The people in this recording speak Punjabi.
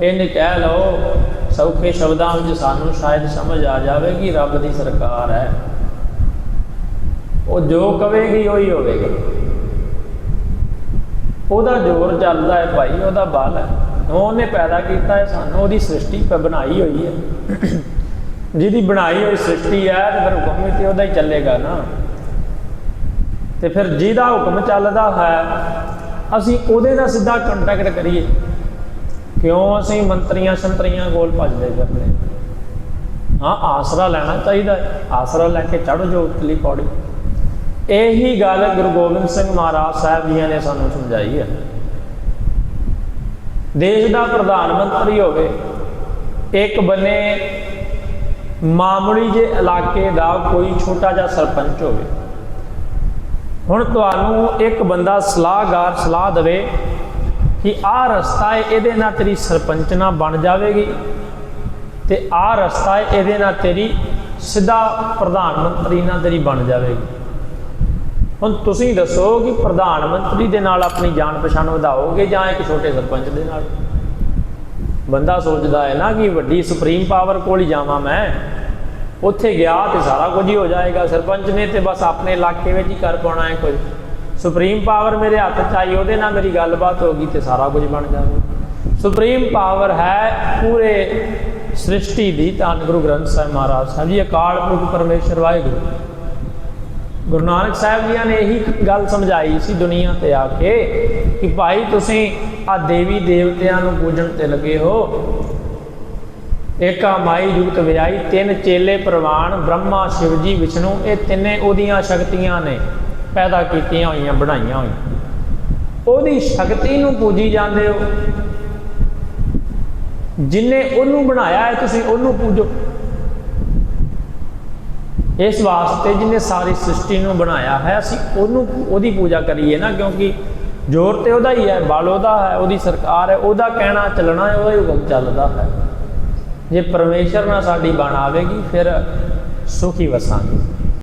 ਇਹਨੇ ਕਹਿ ਲਓ, ਸੌਖੇ ਸ਼ਬਦਾਂ ਵਿੱਚ ਸਾਨੂੰ ਸ਼ਾਇਦ ਸਮਝ ਆ ਜਾਵੇਗੀ ਰੱਬ ਦੀ ਸਰਕਾਰ ਹੈ। ਉਹ ਜੋ ਕਵੇਗੀ, ਉਹੀ ਹੋਵੇਗਾ। ਉਹਦਾ ਜ਼ੋਰ ਚੱਲਦਾ ਹੈ ਭਾਈ, ਉਹਦਾ ਬਲ ਹੈ। ਉਹਨੇ ਪੈਦਾ ਕੀਤਾ ਹੈ, ਸਾਨੂੰ ਉਹਦੀ ਸ੍ਰਿਸ਼ਟੀ ਬਣਾਈ ਹੋਈ ਹੈ। ਜਿਹਦੀ ਬਣਾਈ ਹੋਈ ਸ੍ਰਿਸ਼ਟੀ ਹੈ, ਤੇ ਫਿਰ ਹੁਕਮ ਵੀ ਤੇ ਉਹਦਾ ਹੀ ਚੱਲੇਗਾ ਨਾ। ਤੇ ਫਿਰ ਜਿਹਦਾ ਹੁਕਮ ਚੱਲਦਾ ਹੈ, ਅਸੀਂ ਉਹਦੇ ਨਾਲ ਸਿੱਧਾ ਕੰਟੈਕਟ ਕਰੀਏ। ਕਿਉਂ ਅਸੀਂ ਮੰਤਰੀਆਂ ਸੰਤਰੀਆਂ ਕੋਲ ਭੱਜਦੇ ਫਿਰਦੇ ਹਾਂ? ਆਸਰਾ ਲੈਣਾ ਚਾਹੀਦਾ ਆਸਰਾ ਲੈ ਕੇ ਚੜ੍ਹ ਜੋ ਉਤਲੀ ਪੌੜੀ। ਇਹੀ ਗੱਲ ਗੁਰੂ ਗੋਬਿੰਦ ਸਿੰਘ ਮਹਾਰਾਜ ਸਾਹਿਬ ਜੀਆਂ ਨੇ ਸਾਨੂੰ ਸਮਝਾਈ ਹੈ। ਦੇਸ਼ ਦਾ ਪ੍ਰਧਾਨ ਮੰਤਰੀ ਹੋਵੇ, ਇੱਕ ਬੰਨੇ ਮਾਮੂਲੀ ਜੇ ਇਲਾਕੇ ਦਾ ਕੋਈ ਛੋਟਾ ਜਿਹਾ ਸਰਪੰਚ ਹੋਵੇ। ਹੁਣ ਤੁਹਾਨੂੰ ਇੱਕ ਬੰਦਾ ਸਲਾਹਗਾਰ ਸਲਾਹ ਦੇਵੇ ਕਿ ਆਹ ਰਸਤਾ ਹੈ, ਇਹਦੇ ਨਾਲ ਤੇਰੀ ਸਰਪੰਚਨਾ ਬਣ ਜਾਵੇਗੀ ਤੇ ਆਹ ਰਸਤਾ ਹੈ, ਇਹਦੇ ਨਾਲ ਤੇਰੀ ਸਿੱਧਾ ਪ੍ਰਧਾਨ ਮੰਤਰੀ ਨਾਲ ਤੇਰੀ ਬਣ ਜਾਵੇਗੀ। ਹੁਣ ਤੁਸੀਂ ਦੱਸੋ ਕਿ ਪ੍ਰਧਾਨ ਮੰਤਰੀ ਦੇ ਨਾਲ ਆਪਣੀ ਜਾਣ ਪਛਾਣ ਵਧਾਓਗੇ ਜਾਂ ਇੱਕ ਛੋਟੇ ਸਰਪੰਚ ਦੇ ਨਾਲ? ਬੰਦਾ ਸੋਚਦਾ ਹੈ ਨਾ ਕਿ ਵੱਡੀ ਸੁਪਰੀਮ ਪਾਵਰ ਕੋਲ ਹੀ ਜਾਵਾਂ ਮੈਂ। ਉੱਥੇ ਗਿਆ ਤੇ ਸਾਰਾ ਕੁਝ ਹੀ ਹੋ ਜਾਏਗਾ। ਸਰਪੰਚ ਨੇ ਤੇ ਬਸ ਆਪਣੇ ਇਲਾਕੇ ਵਿੱਚ ਹੀ ਕਰ ਪਾਉਣਾ ਹੈ ਕੁਝ। ਸੁਪਰੀਮ ਪਾਵਰ ਮੇਰੇ ਹੱਥ 'ਚ ਆਈ, ਉਹਦੇ ਨਾਲ ਮੇਰੀ ਗੱਲਬਾਤ ਹੋ ਗਈ ਤੇ ਸਾਰਾ ਕੁਝ ਬਣ ਜਾਵੇ ਸੁਪਰੀਮ ਪਾਵਰ ਹੈ ਪੂਰੇ ਸ੍ਰਿਸ਼ਟੀ ਦੀ ਧੰਨ ਗੁਰੂ ਗ੍ਰੰਥ ਸਾਹਿਬ ਮਹਾਰਾਜ ਸਾਹਿਬ ਜੀ, ਅਕਾਲ ਪੁਰਖ ਪਰਮੇਸ਼ਰ ਵਾਹਿਗੁਰੂ। ਗੁਰੂ ਨਾਨਕ ਸਾਹਿਬ ਜੀ ਨੇ ਇਹੀ ਗੱਲ ਸਮਝਾਈ ਸੀ ਦੁਨੀਆ ਤੇ ਆ ਕੇ ਕਿ ਭਾਈ ਤੁਸੀਂ ਆ ਦੇਵੀ ਦੇਵਤਿਆਂ ਨੂੰ ਪੂਜਣ ਤੇ ਲੱਗੇ ਹੋ। ਏਕਾ ਮਾਈ ਜੁਗਤ ਵਿਆਈ ਤਿੰਨ ਚੇਲੇ ਪ੍ਰਵਾਨ ਬ੍ਰਹਮਾ, ਸ਼ਿਵ ਜੀ, ਵਿਸ਼ਨੂੰ, ਇਹ ਤਿੰਨੇ ਉਹਦੀਆਂ ਸ਼ਕਤੀਆਂ ਨੇ। ਪੈਦਾ ਕੀਤੀਆਂ ਹੋਈਆਂ, ਬਣਾਈਆਂ ਹੋਈਆਂ। ਉਹਦੀ ਸ਼ਕਤੀ ਨੂੰ ਪੂਜੀ ਜਾਂਦੇ ਹੋ। ਜਿਨੇ ਉਹਨੂੰ ਬਣਾਇਆ ਹੈ, ਤੁਸੀਂ ਉਹਨੂੰ ਪੂਜੋ। ਇਸ ਵਾਸਤੇ ਜਿਹਨੇ ਸਾਰੀ ਸ੍ਰਿਸ਼ਟੀ ਨੂੰ ਬਣਾਇਆ ਹੈ, ਅਸੀਂ ਉਹਨੂੰ ਉਹਦੀ ਪੂਜਾ ਕਰੀਏ ਨਾ, ਕਿਉਂਕਿ ਜ਼ੋਰ ਤੇ ਉਹਦਾ ਹੀ ਹੈ, ਬਲ ਉਹਦਾ ਹੈ, ਉਹਦੀ ਸਰਕਾਰ ਹੈ, ਉਹਦਾ ਕਹਿਣਾ ਚੱਲਣਾ ਹੈ, ਉਹਦਾ ਹੀ ਹੁਕਮ ਚੱਲਦਾ ਹੈ। ਜੇ ਪਰਮੇਸ਼ਰ ਨਾਲ ਸਾਡੀ ਬਣ ਆਵੇਗੀ, ਫਿਰ ਸੁਖੀ ਵਸਾਂਗੇ।